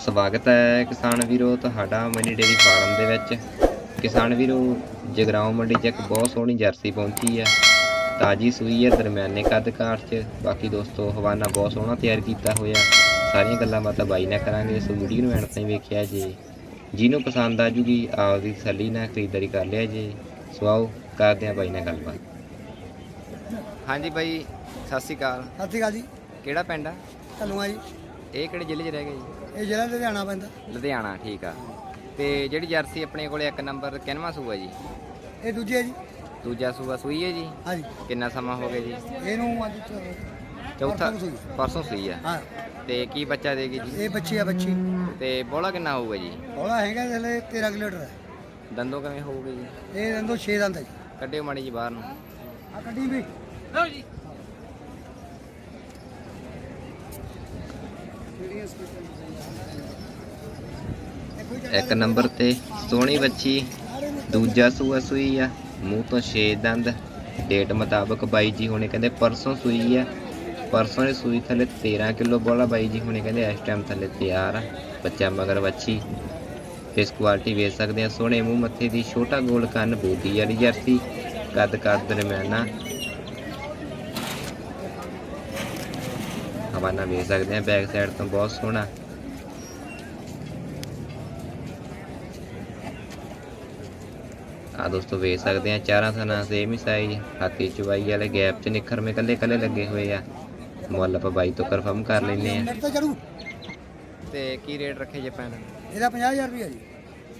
ਸਵਾਗਤ ਹੈ ਕਿਸਾਨ ਵੀਰੋ ਤੁਹਾਡਾ ਮਨੀ ਡੇਰੀ ਫਾਰਮ ਦੇ ਵਿੱਚ। ਕਿਸਾਨ ਵੀਰੋ ਜਗਰਾਉਂ ਮੰਡੀ 'ਚ ਇੱਕ ਬਹੁਤ ਸੋਹਣੀ ਜਰਸੀ ਪਹੁੰਚੀ ਹੈ। ਤਾਜੀ ਸੂਈ ਹੈ ਦਰਮਿਆਨੇ ਕੱਦ ਕਾਠ 'ਚ। ਬਾਕੀ ਦੋਸਤੋ ਹਵਾਨਾ ਬਹੁਤ ਸੋਹਣਾ ਤਿਆਰ ਕੀਤਾ ਹੋਇਆ ਸਾਰੀਆਂ ਗੱਲਾਂ ਬਾਤਾਂ ਬਾਈ ਨਾਲ ਕਰਾਂਗੇ ਸੋ ਵੀਡੀਓ ਨੂੰ ਐਂਡ ਤਾਈਂ ਵੇਖਿਆ ਜੀ। ਜਿਹਨੂੰ ਪਸੰਦ ਆ ਜੂਗੀ ਆਪਦੀ ਤਸੱਲੀ ਨਾਲ ਖਰੀਦਦਾਰੀ ਕਰ ਲਿਆ ਜੀ। ਸੋ ਆਓ ਕਰਦੇ ਹਾਂ ਬਾਈ ਨਾਲ ਗੱਲਬਾਤ। ਹਾਂਜੀ ਬਾਈ ਸਤਿ ਸ਼੍ਰੀ ਅਕਾਲ। ਸਤਿ ਸ਼੍ਰੀ ਅਕਾਲ ਜੀ। ਕਿਹੜਾ ਪਿੰਡ ਆ? ਤੁਹਾਨੂੰ ਆ ਜੀ। ਇਹ ਕਿਹੜੇ ਜ਼ਿਲ੍ਹੇ 'ਚ ਰਹਿ ਗਿਆ ਜੀ? ਇਹ ਜ਼ਿਲ੍ਹਾ ਲੁਧਿਆਣਾ ਪੈਂਦਾ। ਲੁਧਿਆਣਾ ਠੀਕ ਆ। ਤੇ ਜਿਹੜੀ ਜਰਸੀ ਆਪਣੇ ਕੋਲੇ ਇੱਕ ਨੰਬਰ ਕਿੰਨਵਾਂ ਸੂਆ ਜੀ? ਇਹ ਦੂਜੀ ਹੈ ਜੀ। ਦੂਜਾ ਸੂਆ ਸੂਈ ਹੈ ਜੀ? ਹਾਂਜੀ। ਕਿੰਨਾ ਸਮਾਂ ਹੋ ਗਿਆ ਜੀ? ਇਹਨੂੰ ਅੱਜ ਚ- ਚੌਥਾ ਪਰਸੋਂ ਸੂਈ। ਪਰਸੋਂ ਸੂਈ ਆ। ਹਾਂ। ਤੇ ਕੀ ਬੱਚਾ ਦੇਗੀ ਜੀ? ਇਹ ਬੱਚੀ ਆ ਬੱਚੀ। ਤੇ ਬੋਲਾ ਕਿੰਨਾ ਹੋਊਗਾ ਜੀ? ਹੌਲਾ ਹੈਗਾ ਹਲੇ 13 ਕਿਲੋਮੀਟਰ ਹੈ। ਦੰਦੋਂ ਕਿਵੇਂ ਹੋਊਗੇ ਜੀ? ਇਹ ਦੰਦੋ 6 ਦੰਦ ਹੈ ਜੀ। ਕੱਢਿਓ ਮਾੜੀ ਜੀ ਬਾਹਰ ਨੂੰ। ਆ ਕੱਢੀ ਵੀ। ਇੱਕ ਨੰਬਰ ਤੇ ਸੋਹਣੀ ਬੱਚੀ ਦੂਜਾ ਸੂਆ ਸੂਈ ਆ, ਮੂੰਹ ਤੋਂ 6 ਦੰਦ ਡੇਟ ਮੁਤਾਬਕ ਬਾਈ ਜੀ ਹੁਣੇ ਕਹਿੰਦੇ ਪਰਸੋਂ ਸੂਈ ਆ। ਪਰਸੋਂ ਦੀ ਸੂਈ ਥੱਲੇ 13 ਕਿਲੋ ਬੋਲਾ, ਬਾਈ ਜੀ ਹੁਣੇ ਕਹਿੰਦੇ ਇਸ ਟਾਈਮ ਥੱਲੇ ਤਿਆਰ ਆ। ਬੱਚਾ ਮਗਰ ਬੱਚੀ ਫੇਸ ਕੁਆਲਿਟੀ ਵੇਚ ਸਕਦੇ ਆ। ਸੋਹਣੇ ਮੂੰਹ ਮੱਥੇ ਦੀ ਛੋਟਾ ਗੋਲ ਕੰਨ ਬੂਦੀ ਵਾਲੀ ਜਰਸੀ ਕੱਦ ਕੱਦ ਦਰਮਿਆਨਾ ਹਵਾਨਾ ਵੇਚ ਸਕਦੇ ਆ ਬੈਕ ਸਾਈਡ ਤੋਂ ਬਹੁਤ ਸੋਹਣਾ। ਆ ਦੋਸਤੋ ਵੇਚ ਸਕਦੇ ਆ ਚਾਰਾਂ ਥਣਾ ਸੇਮ ਹੀ ਸਾਈਜ਼ ਹਾਥੀ ਚਵਾਈ ਵਾਲੇ ਗੈਪ ਚ ਨਿਖਰ ਮੇ ਕੱਲੇ ਕੱਲੇ ਲੱਗੇ ਹੋਏ ਆ। ਮੁੱਲ ਆਪਾਂ ਬਾਈ ਤੋਂ ਕਨਫਰਮ ਕਰ ਲੈਨੇ ਆ। ਤਾਂ ਕੀ ਰੇਟ ਰੱਖੇ ਜੇ ਪੈਣ ਇਹਦਾ 50000 ਰੁਪਏ ਜੀ।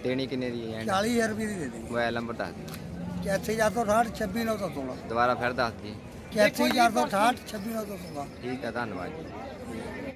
ਦੇਣੀ ਕਿੰਨੇ ਦੀ ਹੈ? 40000 ਰੁਪਏ ਦੀ ਦੇ ਦੇ। ਮੋਬਾਈਲ ਨੰਬਰ ਦੱਸ ਦਿਓ। 8468 26916 ਦੁਬਾਰਾ ਫਿਰ ਦੱਸ ਦਿਓ। 8468 26916 ਠੀਕ ਹੈ ਧੰਨਵਾਦ ਜੀ।